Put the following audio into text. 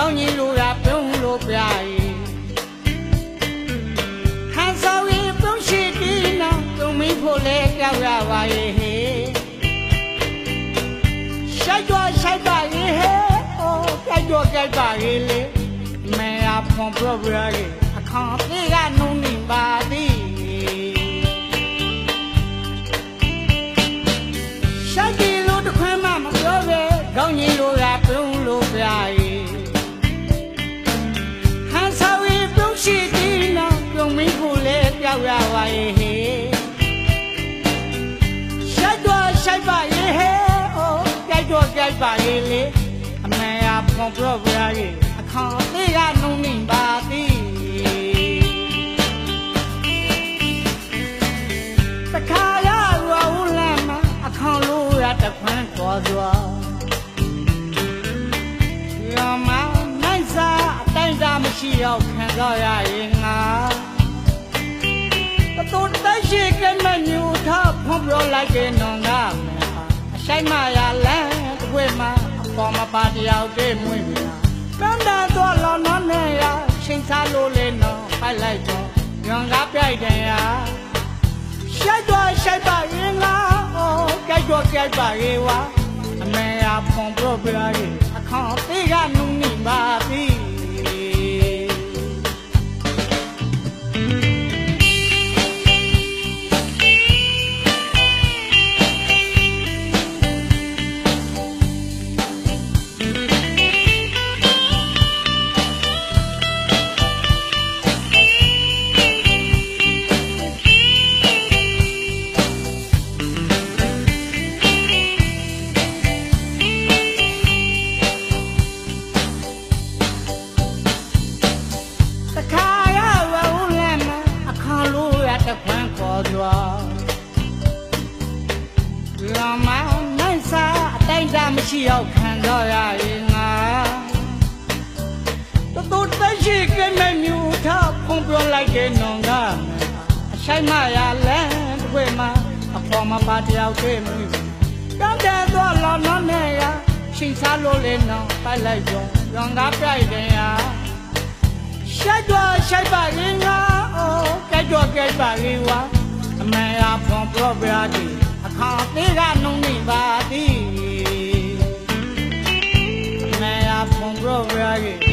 ခေါင်းကြီးလိုရာပြုံးလို့ပြရီဟန်ဆောင်ရင်ပြုံးရှိတီးနာပြုံးမီဖို့လဲကြောက်ရပါရဲ့ဟေးရှိုက်တော့ရှိုက်ပါရဲ့ဟေးအိုးကြိုက်တော့ကြိုက်ပါရဲ့လေမဲအဖွန်ပရပရရဲ့အခါပြေကနုံနေပါသည်ရှိုက်ဒီလို့တစ်ခွန်းမှမပြောပဲခေါင်းကြီးလိုရာပြုံးလို့ပြရီဟ က်တော့ကြိုက်ပါရဲ့လေအမေအဖွန်ပရပရရဲ့အခါသေးကနုံနေပါသည်တခါရရဦးလမ်းမှာအခါလို့ရတခွန်းတော်စွာရမနိုင်စားအတိုင်းသားမရှိတော့ခံစားရရင်ငါတတူတက်ရှိကမညူထဖွန်ပြောလိုက်တဲ့နောင်ကမယ်ဟာအဆိုင်မရ တယောက်တည်းမွေးပြီလားကမ်းတာတော့လော်နော်နဲ့ရချိန်စားလို့လေနော်ဖိုက်လိုက်တော့ညောင်ကားပြိုက်တယ်ရာရှိုက်တော့ရှိုက်ပါရင်လားအိုးကြိုက်တော့ကြိုက်ပါရဲ့ဝါအမေအဖွန်ပရပရာရဲ့အခါသေးကနုံနေပါပြီ န်းခေါ်သွားလာမနိုင်စားအတိုင်းသားမရှိတော့ခံတော့ရရင်ငါတတူတက်ရှိကမဲမြူထဖုံပြောလိုက်တဲ့နောင်ကအဆိုင်မရလမ်းတစ်ခွေမှာအပေါ်မှာပါတယောက်တွေ့မှုကမ်းတဲ့တော့လော်နော်နဲ့ရချိန်စားလို့လေနော်ပိုက်လိုက်ကြောရောင်ကားပြိုက်တယ်ရာရှိုက်တော့ရှိုက်ပါရင်ငါအိုးကြိုက်တော့ကြိုက်ပါရင်ဝါ အမေရာဖွန်ပြောပြသည်အခါသေးကနှုံနေပါသည်အမေရာဖွန်ပြောပြသည်